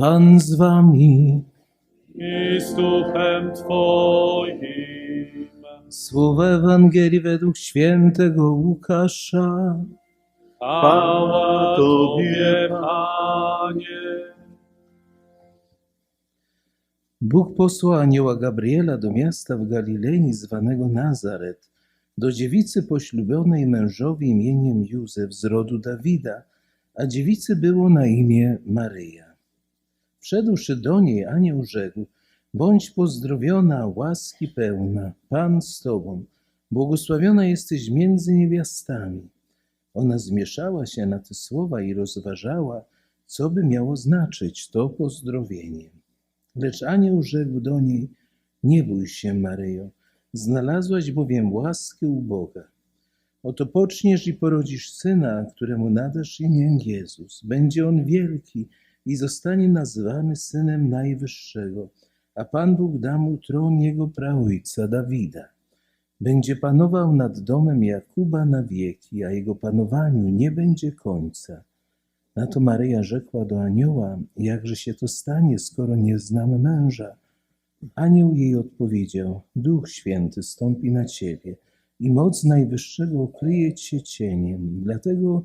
Pan z wami. i z duchem Twoim. Słowa Ewangelii według świętego Łukasza. Chwała Tobie, Panie. Bóg posłał anioła Gabriela do miasta w Galilei zwanego Nazaret, do dziewicy poślubionej mężowi imieniem Józef z rodu Dawida, a dziewicy było na imię Maryja. Wszedłszy do niej, anioł rzekł, bądź pozdrowiona, łaski pełna, Pan z Tobą, błogosławiona jesteś między niewiastami. Ona zmieszała się na te słowa i rozważała, co by miało znaczyć to pozdrowienie. Lecz anioł rzekł do niej, nie bój się, Maryjo, znalazłaś bowiem łaskę u Boga. Oto poczniesz i porodzisz syna, któremu nadasz imię Jezus. Będzie on wielki i zostanie nazwany synem Najwyższego, a Pan Bóg da mu tron jego praojca Dawida. Będzie panował nad domem Jakuba na wieki, a jego panowaniu nie będzie końca. Na to Maryja rzekła do anioła, jakże się to stanie, skoro nie znamy męża. Anioł jej odpowiedział, Duch Święty stąpi na ciebie i moc Najwyższego okryje cię cieniem, dlatego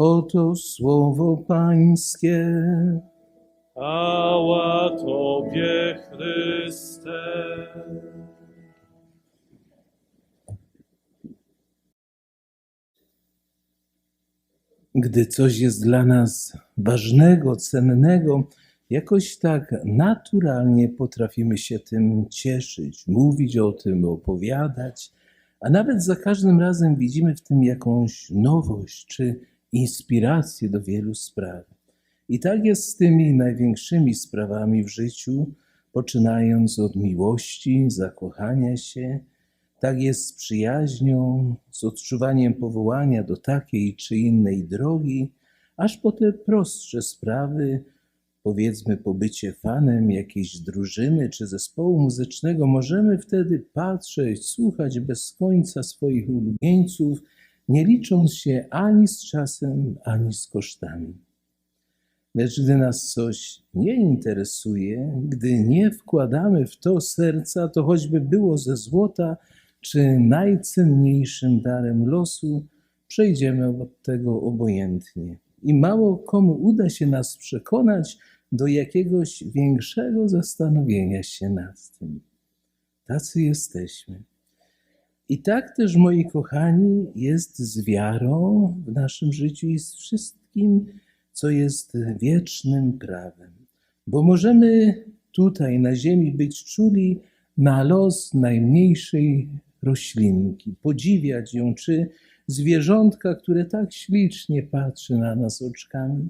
Oto słowo Pańskie. Chwała Tobie, Chryste. Gdy coś jest dla nas ważnego, cennego, jakoś tak naturalnie potrafimy się tym cieszyć, mówić o tym, opowiadać, a nawet za każdym razem widzimy w tym jakąś nowość czy inspirację do wielu spraw. I tak jest z tymi największymi sprawami w życiu, poczynając od miłości, zakochania się, tak jest z przyjaźnią, z odczuwaniem powołania do takiej czy innej drogi, aż po te prostsze sprawy, powiedzmy pobycie fanem jakiejś drużyny czy zespołu muzycznego, możemy wtedy patrzeć, słuchać bez końca swoich ulubieńców, nie licząc się ani z czasem, ani z kosztami. Lecz gdy nas coś nie interesuje, gdy nie wkładamy w to serca, to choćby było ze złota, czy najcenniejszym darem losu, przejdziemy od tego obojętnie. I mało komu uda się nas przekonać do jakiegoś większego zastanowienia się nad tym. Tacy jesteśmy. I tak też, moi kochani, jest z wiarą w naszym życiu i z wszystkim, co jest wiecznym prawem. Bo możemy tutaj na ziemi być czuli na los najmniejszej roślinki, podziwiać ją, czy zwierzątka, które tak ślicznie patrzy na nas oczkami,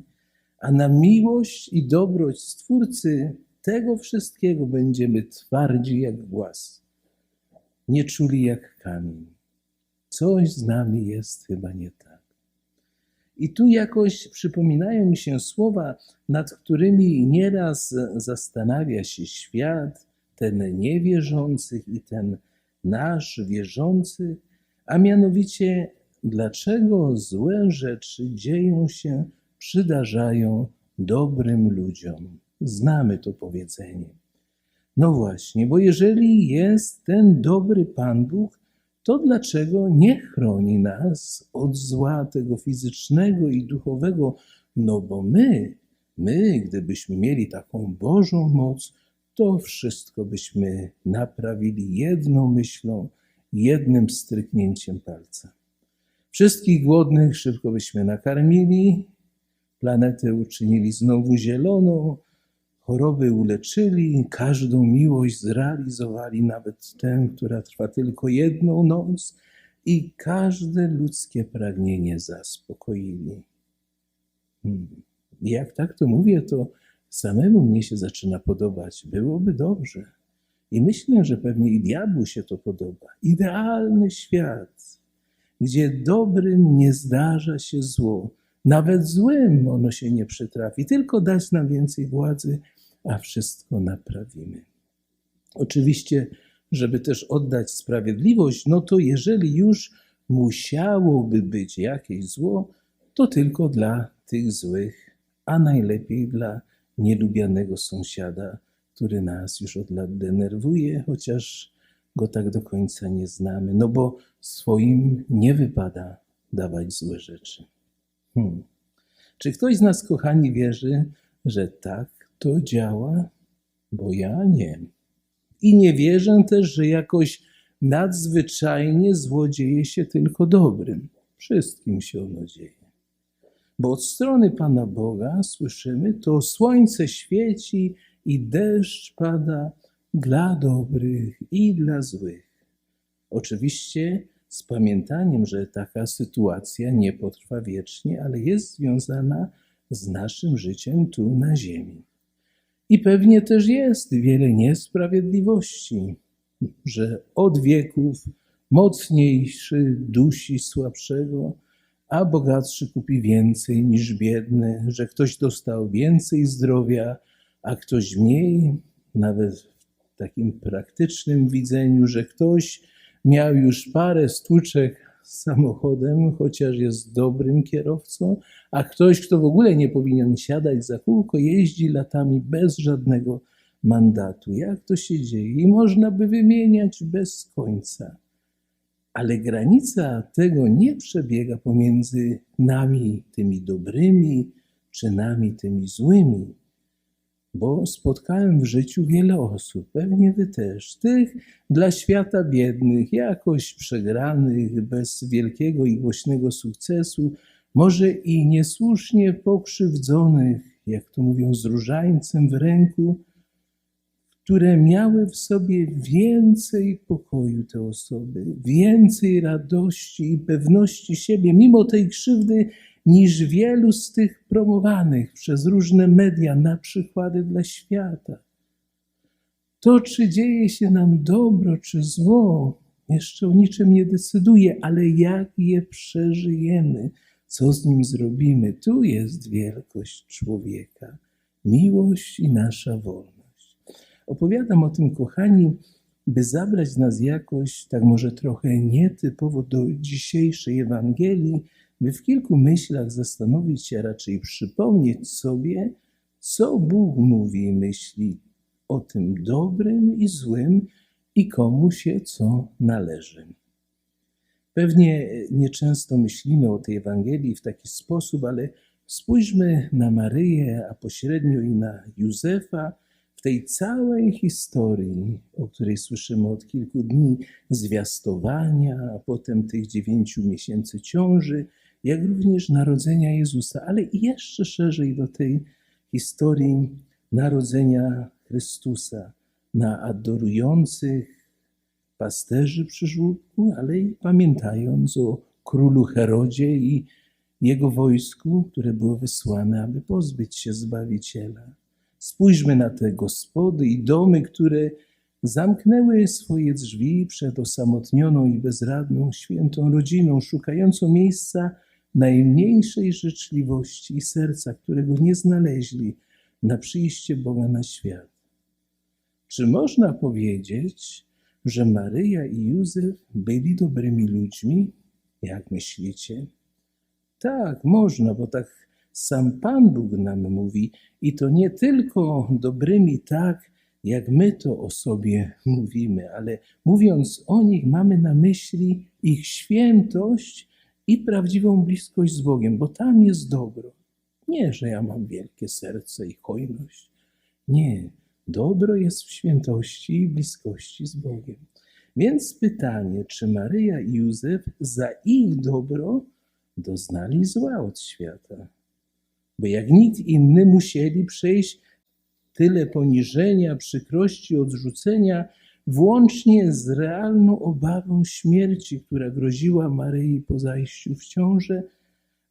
a na miłość i dobroć Stwórcy tego wszystkiego będziemy twardzi jak głaz, nie czuli jak kamień. Coś z nami jest chyba nie tak. I tu jakoś przypominają mi się słowa, nad którymi nieraz zastanawia się świat, ten niewierzących i ten nasz wierzący, a mianowicie dlaczego złe rzeczy dzieją się, przydarzają dobrym ludziom. Znamy to powiedzenie. No właśnie, bo jeżeli jest ten dobry Pan Bóg, to dlaczego nie chroni nas od zła tego fizycznego i duchowego? No bo my, my, gdybyśmy mieli taką Bożą moc, to wszystko byśmy naprawili jedną myślą, jednym stryknięciem palca. Wszystkich głodnych szybko byśmy nakarmili, planetę uczynili znowu zieloną, choroby uleczyli, każdą miłość zrealizowali, nawet tę, która trwa tylko jedną noc, i każde ludzkie pragnienie zaspokoili. Hmm. Jak tak to mówię, to samemu mnie się zaczyna podobać. Byłoby dobrze. I myślę, że pewnie i diabłu się to podoba. Idealny świat, gdzie dobrym nie zdarza się zło, nawet złym ono się nie przytrafi, tylko dać nam więcej władzy, a wszystko naprawimy. Oczywiście, żeby też oddać sprawiedliwość, no to jeżeli już musiałoby być jakieś zło, to tylko dla tych złych, a najlepiej dla nielubianego sąsiada, który nas już od lat denerwuje, chociaż go tak do końca nie znamy, no bo swoim nie wypada dawać złe rzeczy. Hmm. Czy ktoś z nas, kochani, wierzy, że tak to działa? Bo ja nie. I nie wierzę też, że jakoś nadzwyczajnie zło dzieje się tylko dobrym. Wszystkim się ono dzieje. Bo od strony Pana Boga słyszymy, to słońce świeci i deszcz pada dla dobrych i dla złych. Oczywiście z pamiętaniem, że taka sytuacja nie potrwa wiecznie, ale jest związana z naszym życiem tu na ziemi. I pewnie też jest wiele niesprawiedliwości, że od wieków mocniejszy dusi słabszego, a bogatszy kupi więcej niż biedny, że ktoś dostał więcej zdrowia, a ktoś mniej, nawet w takim praktycznym widzeniu, że ktoś miał już parę stłuczek samochodem, chociaż jest dobrym kierowcą, a ktoś, kto w ogóle nie powinien siadać za kółko, jeździ latami bez żadnego mandatu. Jak to się dzieje? I można by wymieniać bez końca. Ale granica tego nie przebiega pomiędzy nami, tymi dobrymi, czy nami, tymi złymi. Bo spotkałem w życiu wiele osób, pewnie wy też, tych dla świata biednych, jakoś przegranych, bez wielkiego i głośnego sukcesu, może i niesłusznie pokrzywdzonych, jak to mówią, z różańcem w ręku, które miały w sobie więcej pokoju te osoby, więcej radości i pewności siebie, mimo tej krzywdy, niż wielu z tych promowanych przez różne media na przykłady dla świata. To, czy dzieje się nam dobro, czy zło, jeszcze o niczym nie decyduje, ale jak je przeżyjemy, co z nim zrobimy, tu jest wielkość człowieka, miłość i nasza wolność. Opowiadam o tym, kochani, by zabrać nas jakoś, tak może trochę nietypowo do dzisiejszej Ewangelii, by w kilku myślach zastanowić się, a raczej przypomnieć sobie, co Bóg mówi i myśli o tym dobrym i złym i komu się co należy. Pewnie nieczęsto myślimy o tej Ewangelii w taki sposób, ale spójrzmy na Maryję, a pośrednio i na Józefa, w tej całej historii, o której słyszymy od kilku dni, zwiastowania, a potem tych dziewięciu miesięcy ciąży, jak również narodzenia Jezusa, ale jeszcze szerzej do tej historii narodzenia Chrystusa na adorujących pasterzy przy żłóbku, ale i pamiętając o królu Herodzie i jego wojsku, które było wysłane, aby pozbyć się Zbawiciela. Spójrzmy na te gospody i domy, które zamknęły swoje drzwi przed osamotnioną i bezradną świętą rodziną, szukającą miejsca najmniejszej życzliwości i serca, którego nie znaleźli na przyjście Boga na świat. Czy można powiedzieć, że Maryja i Józef byli dobrymi ludźmi? Jak myślicie? Tak, można, bo tak sam Pan Bóg nam mówi, i to nie tylko dobrymi tak, jak my to o sobie mówimy, ale mówiąc o nich, mamy na myśli ich świętość i prawdziwą bliskość z Bogiem, bo tam jest dobro. Nie, że ja mam wielkie serce i hojność. Nie, dobro jest w świętości i bliskości z Bogiem. Więc pytanie, czy Maryja i Józef za ich dobro doznali zła od świata? Bo jak nikt inny musieli przejść tyle poniżenia, przykrości, odrzucenia, włącznie z realną obawą śmierci, która groziła Maryi po zajściu w ciążę,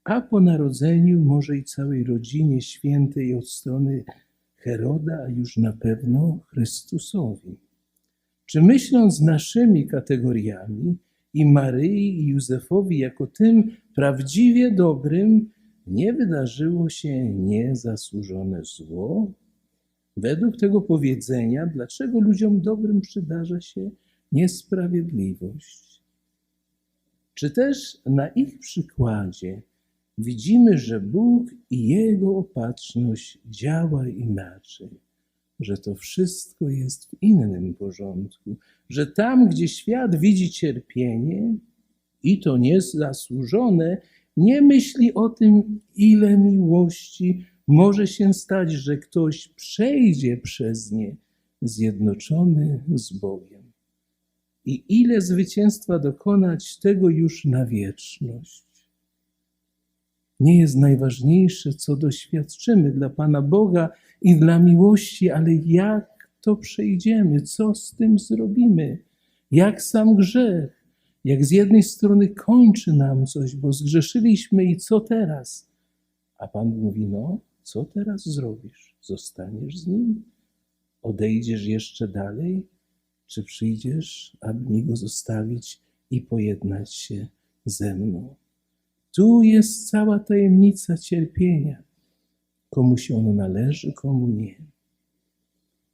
a po narodzeniu może i całej rodzinie świętej od strony Heroda, a już na pewno Chrystusowi. Czy myśląc naszymi kategoriami i Maryi i Józefowi jako tym prawdziwie dobrym, nie wydarzyło się niezasłużone zło? Według tego powiedzenia, dlaczego ludziom dobrym przydarza się niesprawiedliwość? Czy też na ich przykładzie widzimy, że Bóg i Jego opatrzność działa inaczej, że to wszystko jest w innym porządku, że tam, gdzie świat widzi cierpienie i to niezasłużone, nie myśli o tym, ile miłości może się stać, że ktoś przejdzie przez nie zjednoczony z Bogiem. I ile zwycięstwa dokonać tego już na wieczność. Nie jest najważniejsze, co doświadczymy dla Pana Boga i dla miłości, ale jak to przejdziemy, co z tym zrobimy, jak sam grzech, jak z jednej strony kończy nam coś, bo zgrzeszyliśmy i co teraz? A Pan mówi, no, co teraz zrobisz? Zostaniesz z Nim? Odejdziesz jeszcze dalej? Czy przyjdziesz, aby mi Go zostawić i pojednać się ze mną? Tu jest cała tajemnica cierpienia. Komu się ono należy, komu nie.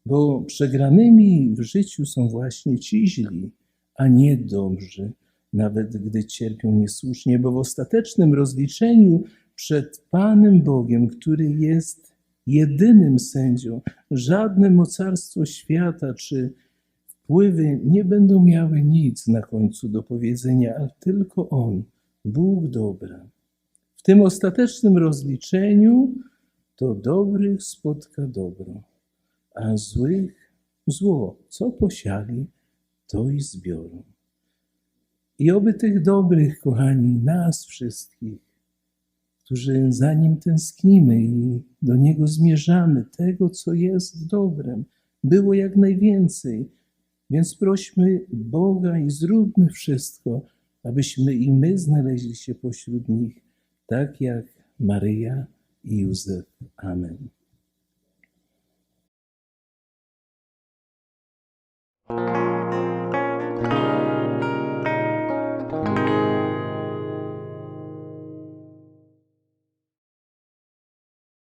Bo przegranymi w życiu są właśnie ci źli, a nie dobrzy, nawet gdy cierpią niesłusznie, bo w ostatecznym rozliczeniu przed Panem Bogiem, który jest jedynym sędzią, żadne mocarstwo świata czy wpływy nie będą miały nic na końcu do powiedzenia, ale tylko On, Bóg dobra. W tym ostatecznym rozliczeniu to dobrych spotka dobro, a złych zło. Co posiali, to i zbiorą. I oby tych dobrych, kochani, nas wszystkich, którzy za Nim tęsknimy i do Niego zmierzamy, tego, co jest dobrem, było jak najwięcej. Więc prośmy Boga i zróbmy wszystko, abyśmy i my znaleźli się pośród nich, tak jak Maryja i Józef. Amen.